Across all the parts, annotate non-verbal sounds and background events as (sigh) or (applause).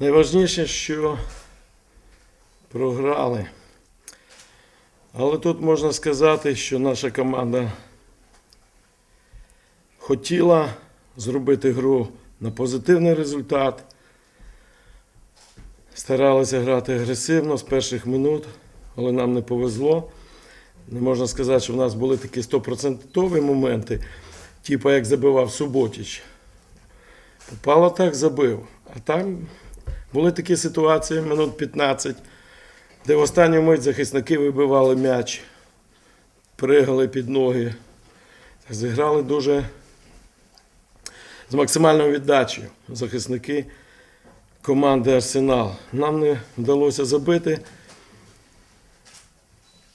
Найважніше, що програли. Але тут можна сказати, що наша команда хотіла зробити гру на позитивний результат. Старалися грати агресивно з перших минут, але нам не повезло. Не можна сказати, що в нас були такі 100% моменти, типу як забивав Суботіч. Попало так, забив. А там були такі ситуації минут 15, де в останню мить захисники вибивали м'яч, пригали під ноги. Зіграли дуже з максимальною віддачею захисники команди Арсенал. Нам не вдалося забити.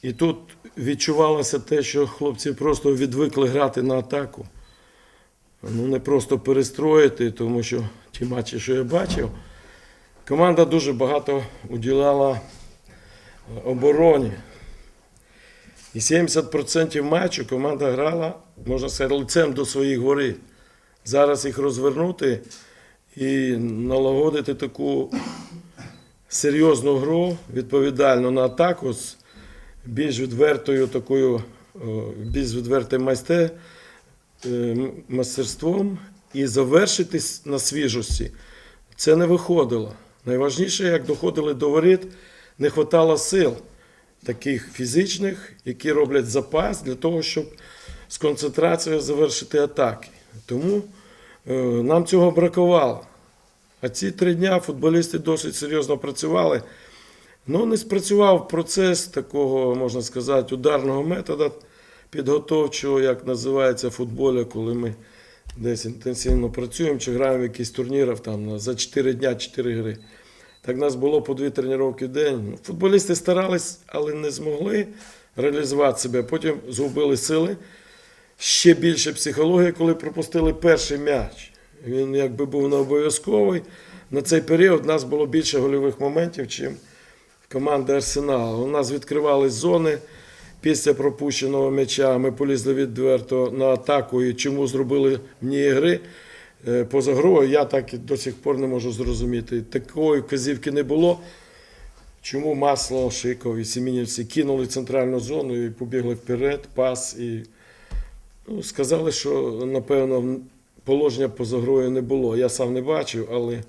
І тут відчувалося те, що хлопці просто відвикли грати на атаку. Ну, не просто перестроїти, тому що ті матчі, що я бачив, команда дуже багато уділяла обороні. І 70% матчу команда грала, можна сказати, лицем до своїх воріт. Зараз їх розвернути і налагодити таку серйозну гру, відповідальну на атаку з більш відвертою такою, більш відвертим майсте, е, мастерством і завершити на свіжості. Це не виходило. Найважніше, як доходили до воріт, не вистачало сил таких фізичних, які роблять запас для того, щоб з концентрацією завершити атаки. Тому е, нам цього бракувало. А ці три дня футболісти досить серйозно працювали. Ну, не спрацював процес такого, можна сказати, ударного методу підготовчого, як називається в футболі, коли ми десь інтенсивно працюємо чи граємо в якісь турнірах там, за 4 дня 4 гри. Так нас було по 2 тренування в день. Футболісти старались, але не змогли реалізувати себе. Потім згубили сили. Ще більше психології, коли пропустили перший м'яч. Він якби був не обов'язковий. На цей період у нас було більше гольових моментів, чим в команди Арсенал. У нас відкривались зони після пропущеного м'яча. Ми полізли відверто на атаку і чому зробили вні гри. Е, Поза грою я так і до сих пор не можу зрозуміти. Такої вказівки не було. Чому масло, Шиков і Сімінівці кинули центральну зону і побігли вперед, пас. І ну, сказали, що напевно положення поза грою не було. Я сам не бачив, але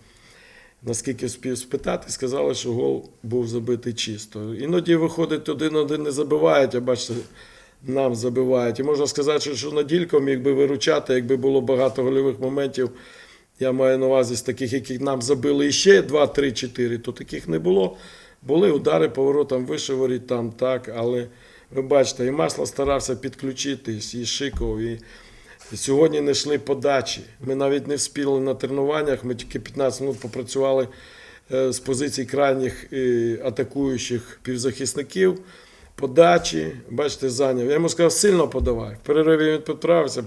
наскільки спів спитати, сказали, що гол був забитий чисто. Іноді виходить один-один не забивають, а бачите, нам забивають. І можна сказати, що- Наділько міг би виручати, якби було багато гольових моментів. Я маю на увазі з таких, яких нам забили іще 2, 3, 4, то таких не було. Були удари поворотом вище воріт там, так, але ви бачите, і масло старався підключитись, і Шиков, і і сьогодні не йшли подачі. Ми навіть не вспіли на тренуваннях, ми тільки 15 минут попрацювали е, з позицій крайніх е, атакуючих півзахисників. Подачі, бачите, зайняв. Я йому сказав, сильно подавай. В перериві він підправився,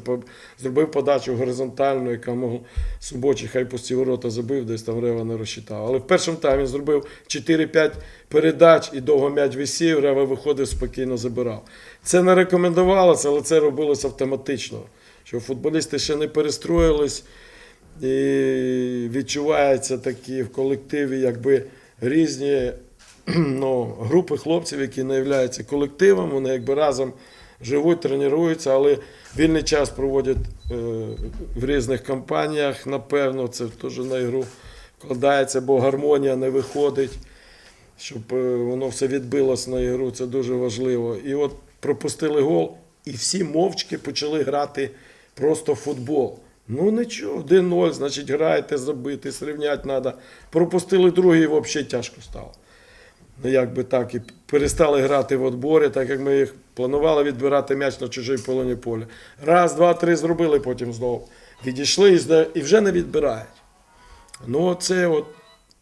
зробив подачу горизонтальну, яка могла Субочі, хай пусті ворота забив, десь там Рева не розчитав. Але в першому таймі він зробив 4-5 передач і довго м'яч висів, Рева виходив, спокійно забирав. Це не рекомендувалося, але це робилося автоматично. Що футболісти ще не перестроїлись, і відчуваються такі в колективі, якби різні (clears throat) ну, групи хлопців, які не являються колективом, вони якби разом живуть, тренуються, але вільний час проводять е, в різних компаніях, напевно, це теж на ігру вкладається, бо гармонія не виходить, щоб е, воно все відбилось на ігру, це дуже важливо. І от пропустили гол, і всі мовчки почали грати просто футбол. Ну нічого, 1-0, значить, граєте, забити, срівняти треба. Пропустили другий, і взагалі тяжко стало. Ну, як би так, і перестали грати в відборі, так як ми їх планували відбирати м'яч на чужій полоні поля. Раз, два, три зробили, потім знову відійшли і вже не відбирають. Ну, це от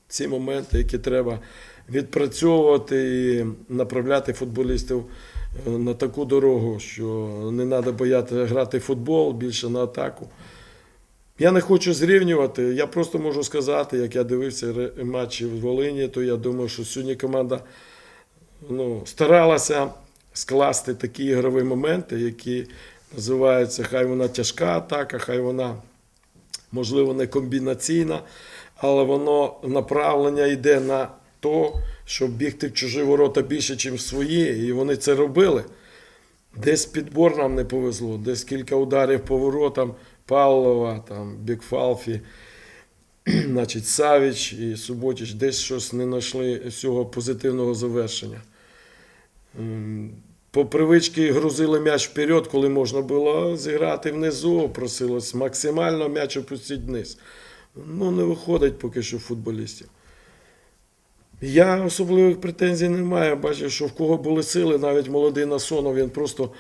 ці моменти, які треба відпрацьовувати і направляти футболістів на таку дорогу, що не треба боятися грати в футбол, більше на атаку. Я не хочу зрівнювати. Я просто можу сказати, як я дивився матчі в Волині, то я думаю, що сьогодні команда ну, старалася скласти такі ігрові моменти, які називаються, хай вона тяжка атака, хай вона, можливо, не комбінаційна, але воно направлення йде на то, щоб бігти в чужі ворота більше, ніж в свої, і вони це робили. Десь підбор нам не повезло, десь кілька ударів по воротам Павлова, там, Бікфалфі, (clears throat) значить, Савіч і Суботіч десь щось не знайшли цього позитивного завершення. М, По привичці грузили м'яч вперед, коли можна було зіграти внизу, просилось максимально м'яч опустити вниз. Ну, не виходить поки що футболістів. Я особливих претензій не маю. Бачив, що в кого були сили, навіть молодий Насонов, він просто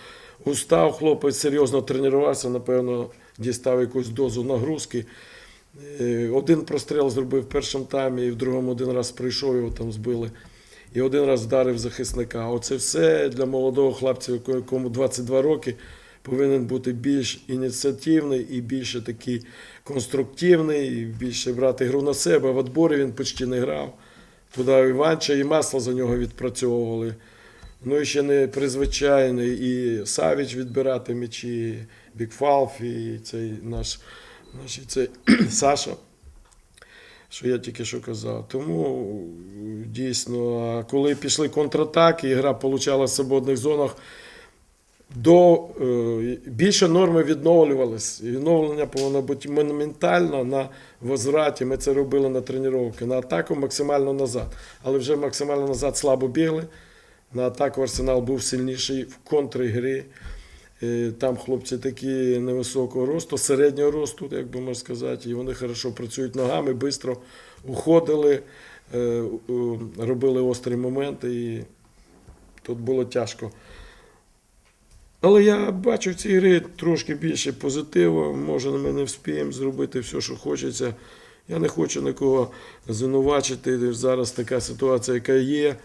устав, хлопець серйозно тренувався, напевно, дістав якусь дозу нагрузки. Е, Один простріл зробив в першому таймі, і в другому один раз прийшов, його там збили. І один раз вдарив захисника. Оце все для молодого хлопця, якому 22 роки, повинен бути більш ініціативний і більше такий конструктивний, і більше брати гру на себе. В відборі він почти не грав. Туди Іванча і масло за нього відпрацьовували. Ну і ще не призвичайний і Савіч відбирати м'ячі, Бікфалф, і цей наш, наш цей (clears throat) Саша, що я тільки що казав. Тому дійсно, коли пішли контратаки, і гра получала в свободних зонах, до, е, більше норми відновлювались. Відновлення повинно бути монументально на возвраті. Ми це робили на тренування. На атаку максимально назад. Але вже максимально назад слабо бігли. На атаку Арсенал був сильніший в контргрі. Е, Там хлопці такі невисокого росту, середнього росту, як би можна сказати, і вони хорошо працюють ногами, швидко уходили, е, робили острі моменти, і тут було тяжко. Але я бачу в цій грі трошки більше позитиву. Може, ми не вспіємо зробити все, що хочеться. Я не хочу нікого звинувачити. Зараз така ситуація, яка є.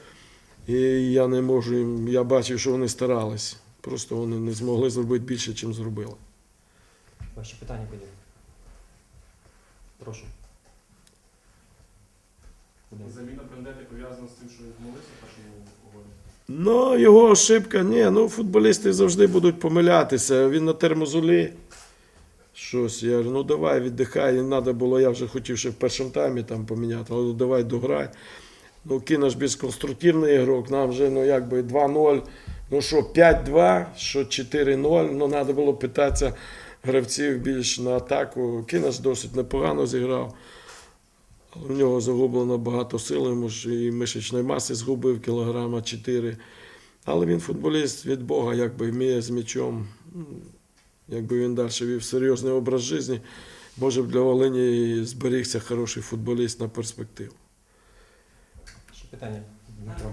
І я не можу їм. Я бачив, що вони старались. Просто вони не змогли зробити більше, ніж зробили. Ваші питання будемо. Прошу. Заміна Брендети пов'язана з тим, що відмовився першому. Ну, його ошибка, ні, ну футболісти завжди будуть помилятися. Він на термозолі. Щось. Я говорю, ну давай, віддихай. Не треба було, я вже хотів ще в першому таймі там поміняти, але ну, давай дограй. Ну, Кінаш більш конструктивний ігрок, нам вже ну, якби 2-0. Ну що, 5-2, що 4-0. Ну, треба було питатися гравців більш на атаку. Кінаш досить непогано зіграв. В нього загублено багато сил, йому ж і мишечної маси згубив кілограма 4. Але він футболіст від Бога, якби вміє з м'ячом. Якби він далі вів серйозний образ життя, може б для Волині і зберігся хороший футболіст на перспективу. Ваші питання. Дмитро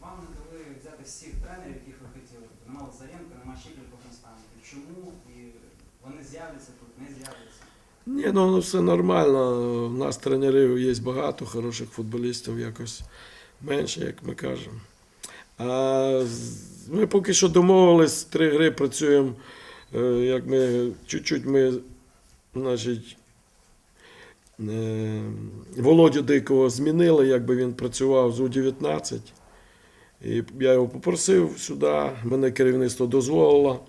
вам не дали взяти всіх тренерів, яких ви хотіли. Тобто Нема Лазаренка, нема ще кількох наставників. Чому і вони з'являться тут, не з'являться? Ні, ну ну, все нормально. У нас тренерів є багато, хороших футболістів, якось менше, як ми кажемо. А ми поки що домовились, три гри працюємо. е, Як ми чуть-чуть ми, значить, е, Володю Дикого змінили, якби він працював з У-19. І я його попросив сюди, мене керівництво дозволило.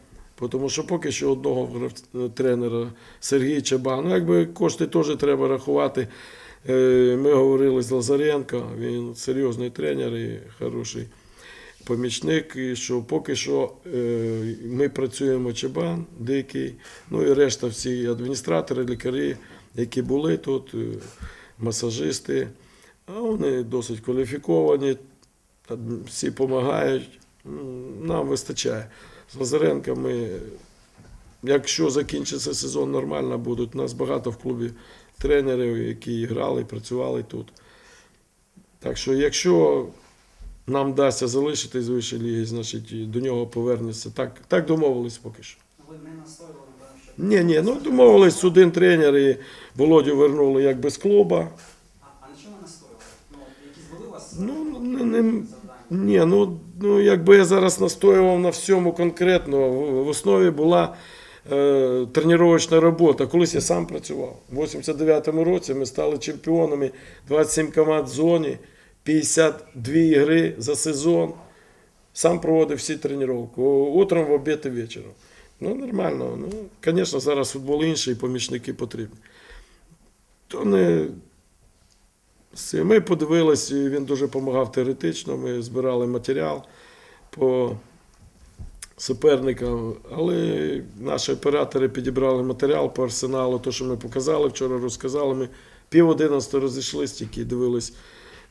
Тому що поки що одного тренера Сергій Чабан. Ну, якби кошти теж треба рахувати. Е, Ми говорили з Лазаренко, він серйозний тренер і хороший помічник. І що поки що е, ми працюємо Чабан, Дикий, ну і решта всі адміністратори, лікарі, які були тут, е, масажисти. А вони досить кваліфіковані, всі допомагають. Нам вистачає. З Лазаренка ми, якщо закінчиться сезон нормально, будуть. У нас багато в клубі тренерів, які грали працювали тут. Так що, якщо нам вдасться залишитись з вищої ліги, значить до нього повернеться. Так, так домовились поки що. Ви не настоювали, що... Ні, ні, ну домовились один тренер і Володю вернули якби з клуба. А, а на чому настоювали? Ну, якісь були у вас Ну, не- не- завдання? Ні, ну, ну якби я зараз настоював на всьому конкретно, в, основі була е, тренувальна робота. Колись я сам працював. У 89-му році ми стали чемпіонами, 27 команд в зоні, 52 ігри за сезон. Сам проводив всі тренування. Утром, в обід і вечором. Ну, нормально. Ну, звісно, зараз футбол інший, помічники потрібні. То не Ми подивились, він дуже допомагав теоретично. Ми збирали матеріал по суперникам, але наші оператори підібрали матеріал по арсеналу, то, що ми показали вчора, розказали. Ми пів одинадцятого розійшлись, тільки дивились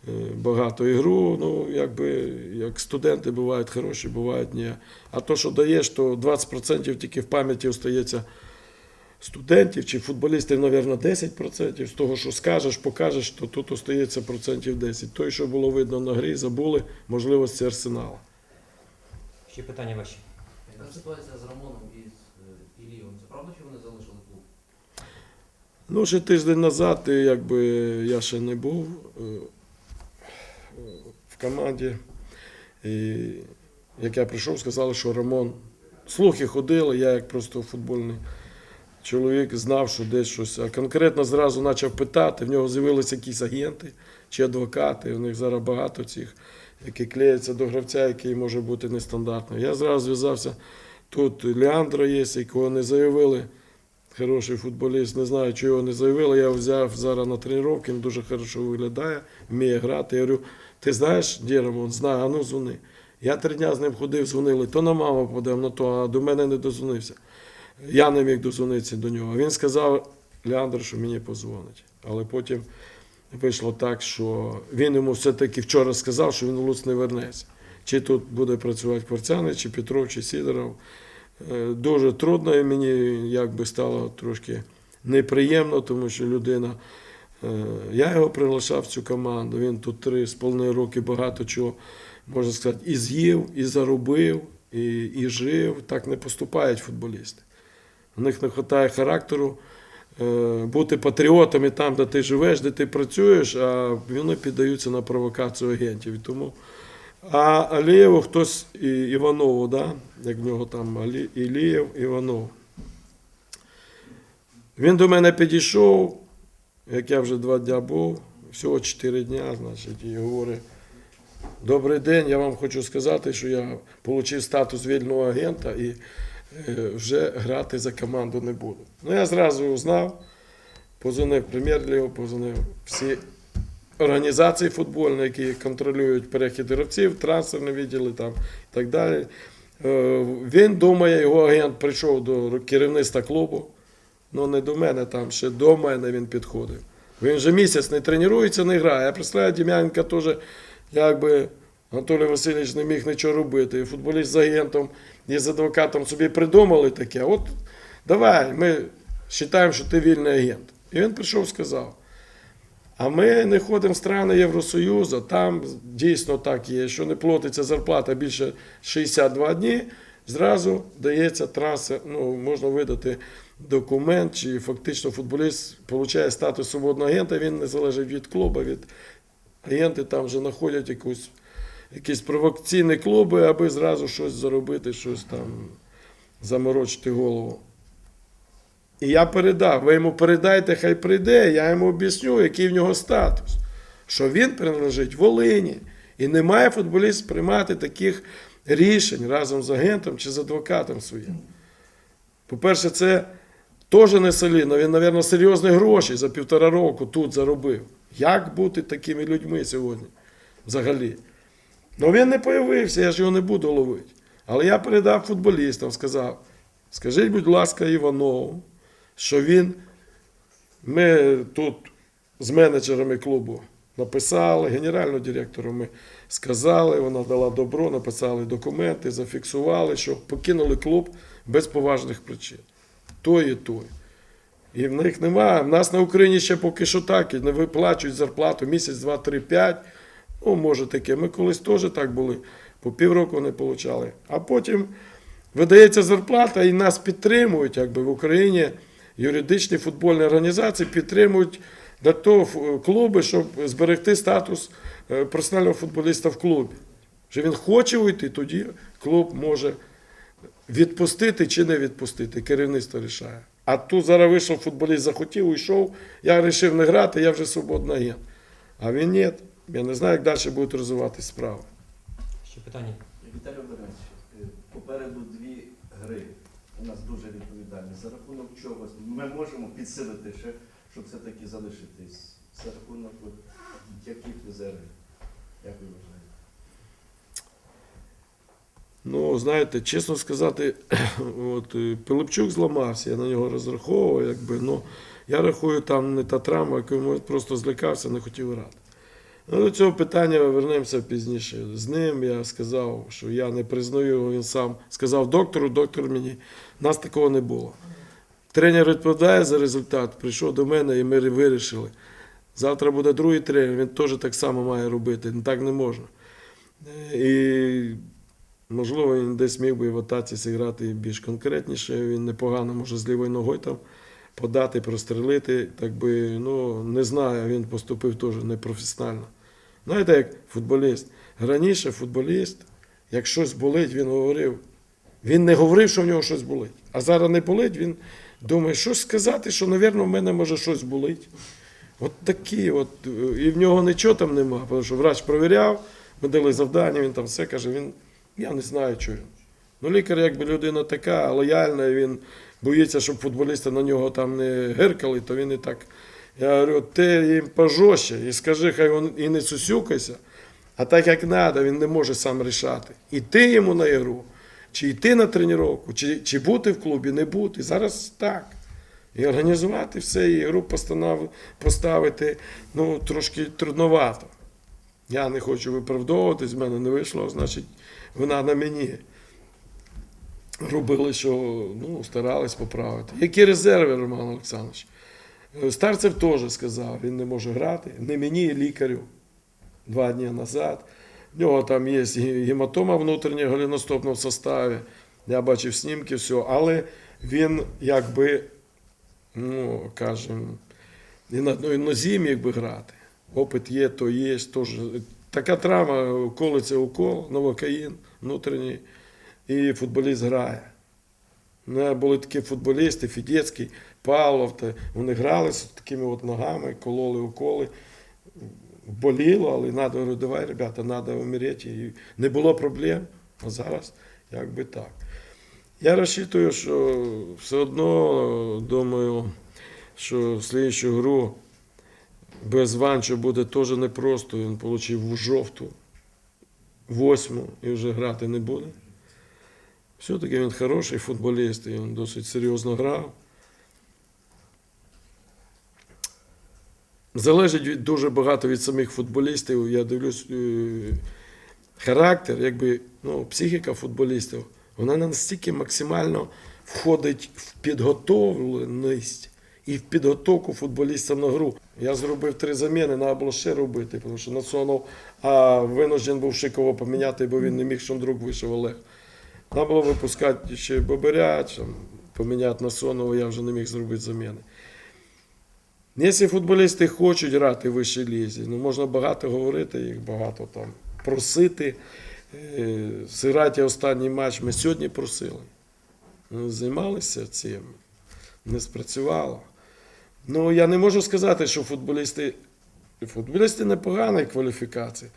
е, багато ігру. Ну, якби як студенти бувають хороші, бувають ні. А то, що даєш, то 20% тільки в пам'яті остається студентів чи футболістів, мабуть, 10%. З того, що скажеш, покажеш, то тут остається процентів 10%. Той, що було видно на грі, забули можливості арсенала. Ще питання ваші. Яка ситуація з Рамоном і з е, Ілієм? Це правда, що вони залишили клуб? Ну, ще тиждень назад, якби я ще не був е, в команді. І як я прийшов, сказали, що Рамон. Слухи ходили, я як просто футбольний чоловік знав, що десь щось. А конкретно зразу почав питати, в нього з'явилися якісь агенти чи адвокати. У них зараз багато цих, які клеяться до гравця, який може бути нестандартним. Я зразу зв'язався. Тут Леандро є, якого не заявили. Хороший футболіст, не знаю, чого його не заявили. Я взяв зараз на тренування, він дуже хорошо виглядає, вміє грати. Я говорю, ти знаєш, де Рамон? Знаю, а ну дзвони. Я три дня з ним ходив, дзвонили, то на маму подав, на то, а до мене не дозвонився. Я не міг дозвонитися до нього. Він сказав, Леандр, що мені позвонить. Але потім вийшло так, що він йому все-таки вчора сказав, що він в Луц не вернеться. Чи тут буде працювати Кварцяни, чи Петров, чи Сідоров. Е, Дуже трудно і мені якби стало трошки неприємно, тому що людина. е, Я його приглашав в цю команду. Він тут три з половиною роки багато чого, можна сказати, і з'їв, і заробив, і, і жив. Так не поступають футболісти. У них не вистачає характеру е, бути патріотами там, де ти живеш, де ти працюєш, а вони піддаються на провокацію агентів. Тому а Алієву хтось і Іванову, да? як в нього там Алі, Ілієв, Іванов. Він до мене підійшов, як я вже два дня був, всього чотири дня, значить, і говорить: Добрий день, я вам хочу сказати, що я отримав статус вільного агента і вже грати за команду не буду. Ну, я зразу узнав, позвонив прем'єр-лігу, позвонив всі організації футбольні, які контролюють перехід гравців, трансферні відділи там і так далі. Е, Він думає, його агент прийшов до керівництва клубу. Ну, не до мене там, ще до мене він підходив. Він вже місяць не тренується, не грає. Я представляю, Дім'янка теж, якби Анатолій Васильович не міг нічого робити. І футболіст з агентом і з адвокатом собі придумали таке. От давай, ми вважаємо, що ти вільний агент. І він прийшов і сказав. А ми не ходимо в страни Євросоюзу, там дійсно так є, що не платиться зарплата більше 62 дні, зразу дається трансфер, ну, можна видати документ, чи фактично футболіст отримує статус свободного агента, він не залежить від клубу, від агенти там вже знаходять якусь, якісь провокаційні клуби, аби зразу щось заробити, щось там заморочити голову. І я передав, ви йому передайте, хай прийде, я йому об'ясню, який в нього статус. Що він принадлежить Волині. І не має футболіст приймати таких рішень разом з агентом чи з адвокатом своїм. По-перше, це теж не солідно. Він, мабуть, серйозні гроші за півтора року тут заробив. Як бути такими людьми сьогодні? Взагалі. Ну він не появився, я ж його не буду ловити. Але я передав футболістам, сказав: скажіть, будь ласка, Іванову, що він. Ми тут з менеджерами клубу написали, генеральному директору ми сказали, вона дала добро, написали документи, зафіксували, що покинули клуб без поважних причин. Той і той. І в них немає. В нас на Україні ще поки що так, і не виплачують зарплату місяць, два, три, п'ять. Ну, може таке. Ми колись теж так були, по півроку не отримали. А потім видається зарплата і нас підтримують, якби в Україні юридичні футбольні організації підтримують для того клуби, щоб зберегти статус е, професіонального футболіста в клубі. Що він хоче уйти, тоді клуб може відпустити чи не відпустити. Керівництво рішає. А тут зараз вийшов футболіст, захотів, уйшов, я вирішив не грати, я вже свободний агент. А він ні. Я не знаю, як далі будуть розвиватися справи. Ще питання. Віталій Володимирович, е, попереду дві гри. У нас дуже відповідальні. За рахунок чого ми можемо підсилити ще, щоб все-таки залишитись за рахунок яких резервів? Як ви вважаєте? Ну, знаєте, чесно сказати, (clears throat) от е, Пилипчук зламався, я на нього розраховував, якби, ну, я рахую, там не та травма, яку просто злякався, не хотів грати. Ну, до цього питання ми вернемося пізніше. З ним я сказав, що я не признаю його, він сам сказав доктору, доктор мені, нас такого не було. Тренер відповідає за результат, прийшов до мене і ми вирішили. Завтра буде другий тренер, він теж так само має робити, так не можна. І Можливо, він десь міг би в атаці зіграти більш конкретніше. Він непогано може з лівою ногою там подати, прострелити. Так би, ну, не знаю, він поступив теж непрофесіонально. Знаєте, як футболіст. Раніше футболіст, як щось болить, він говорив. Він не говорив, що в нього щось болить. А зараз не болить, він думає, що сказати, що, мабуть, в мене може щось болить. От такі, от, і в нього нічого там нема, тому що врач провіряв, ми дали завдання, він там все каже, він, я не знаю, він. Ну, лікар, якби людина така, лояльна, він боїться, щоб футболісти на нього там не гиркали, то він і так. Я говорю, ти їм пожорстче і скажи, хай він і не сусюкайся, а так як треба, він не може сам рішати. Іти йому на ігру, чи йти на тренування, чи, чи бути в клубі, не бути. Зараз так. І організувати все, і постанов- поставити ну, трошки трудновато. Я не хочу виправдовуватись, в мене не вийшло, значить, вона на мені. Робили, що ну, старались поправити. Які резерви, Роман Олександрович? Старцев теж сказав, він не може грати. Не мені, лікарю. Два дні назад. В нього там є гематома внутрішня голеностопна составі. Я бачив снімки, все. Але він якби, ну, кажемо, і на одній нозі міг би грати. Опит є, то є. Теж. Така травма, колиться укол, новокаїн внутрішній, і футболіст грає. У мене були такі футболісти, Фідєцький, Павлов, та вони грали з такими от ногами, кололи уколи. Боліло, але треба, говорю, давай, ребята, треба вмерети. І не було проблем, а зараз якби так. Я розчитую, що все одно думаю, що слідчу гру без Ванчо буде теж непросто. Він отримав жовту, восьму і вже грати не буде. Все-таки він хороший футболіст, і він досить серйозно грав. Залежить від, дуже багато від самих футболістів. Я дивлюсь, е, характер, якби, ну, психіка футболістів, вона настільки максимально входить в підготовленість і в підготовку футболістів на гру. Я зробив три заміни, треба було ще робити, тому що Насонов а винужден був Шикова поміняти, бо він не міг, що друг вийшов Олег. Треба було випускати ще Бобиря, там, поміняти Насонова, я вже не міг зробити заміни. Якщо футболісти хочуть грати в вищій лізі, ну можна багато говорити, їх багато там просити. Е, Зіграти останній матч ми сьогодні просили. Ну, Займалися цим, не спрацювало. Ну, я не можу сказати, що футболісти, футболісти непоганої кваліфікації,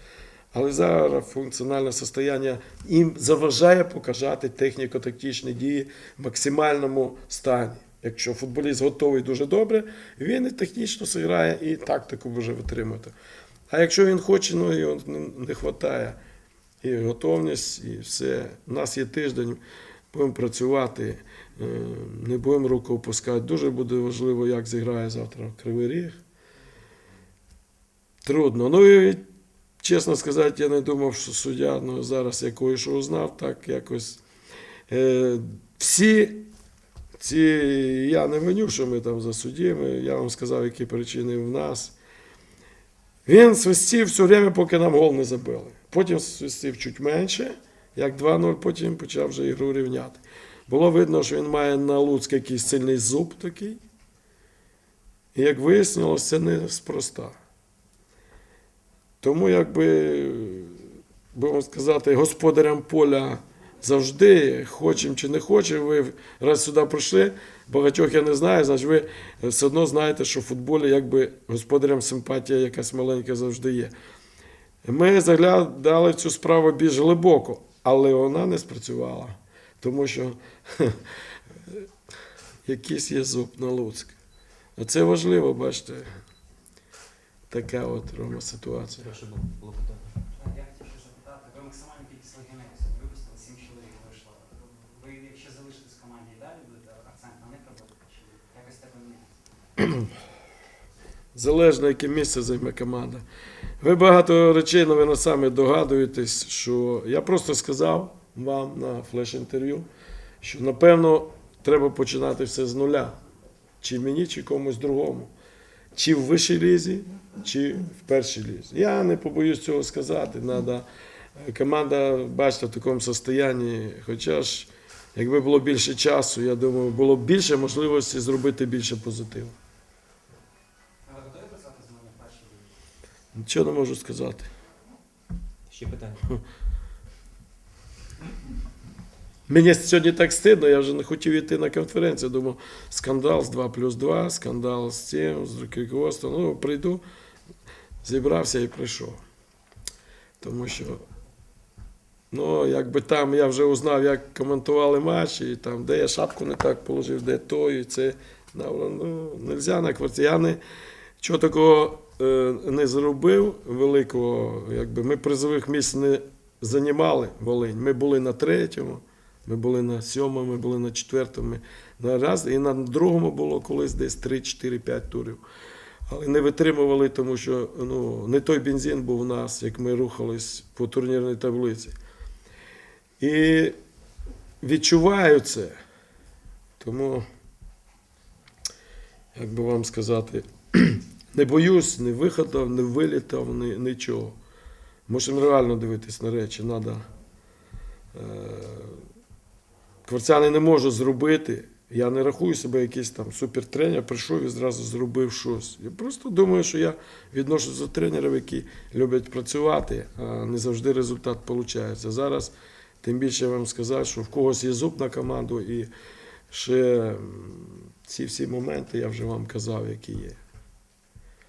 але зараз функціональне состояння їм заважає показати техніко-тактичні дії в максимальному стані. Якщо футболіст готовий дуже добре, він і технічно зіграє, і тактику може витримати. А якщо він хоче, ну його не вистачає і готовність, і все. У нас є тиждень, будемо працювати, е, не будемо руку опускати. Дуже буде важливо, як зіграє завтра Кривий Ріг. Трудно. Ну і чесно сказати, я не думав, що суддя, ну зараз я кое-що узнав, так якось. Е, всі ці, я не виню, що ми там за суддями, я вам сказав, які причини в нас. Він свистів все время, поки нам гол не забили. Потім свистів чуть менше, як 2-0, потім почав вже ігру рівняти. Було видно, що він має на Луцьк якийсь сильний зуб такий. І як вияснилось, це не спроста. Тому, якби, будемо сказати, господарям поля завжди, хочемо чи не хочемо, ви раз сюди прийшли, багатьох я не знаю, значить ви все одно знаєте, що в футболі якби господарям симпатія якась маленька завжди є. Ми заглядали цю справу більш глибоко, але вона не спрацювала, тому що якийсь є зуб на Луцьк. А це важливо, бачите. така от Рома ситуація. Прошу було, було питання. Я хотів ще запитати, ви максимальну кількість легіонерів сьогодні випустили, 7 чоловік вийшло. Ви, якщо залишитесь в команді і далі, будете акцент на них робити, чи якось так поміняти? (clears throat) Залежно, яке місце займе команда. Ви багато речей, напевно, самі догадуєтесь, що я просто сказав вам на флеш-інтерв'ю, що напевно треба починати все з нуля. Чи мені, чи комусь другому. Чи в вищій лізі, чи в першій лізі. Я не побоюсь цього сказати. Надо, команда, бачите, в такому стані, хоча ж, якби було більше часу, я думаю, було б більше можливості зробити більше позитиву. Нічого не можу сказати. Ще питання. (laughs) Мені сьогодні так стидно, я вже не хотів йти на конференцію. Думав, скандал з 2 плюс 2, скандал з цим, з руководством. Ну, прийду, зібрався і прийшов. Тому що, ну, якби там я вже узнав, як коментували матчі, і там, де я шапку не так положив, де той, і це. Ну, нельзя на квартирі. Я не, чого такого не зробив великого, якби ми призових місць не займали Волинь. Ми були на третьому. Ми були на сьомому, ми були на четвертому, на раз, і на другому було колись десь 3, 4, 5 турів. Але не витримували, тому що ну, не той бензин був у нас, як ми рухались по турнірній таблиці. І відчуваю це. Тому, як би вам сказати, не боюсь ні виходів, ні вилітів, ні нічого. Мусимо реально дивитись на речі. Е, Кварцяни не можуть зробити. Я не рахую себе якийсь там супертренер, прийшов і зразу зробив щось. Я просто думаю, що я відношусь до тренерів, які люблять працювати, а не завжди результат виходить. Зараз, тим більше я вам сказав, що в когось є зуб на команду, і ще ці всі моменти я вже вам казав, які є.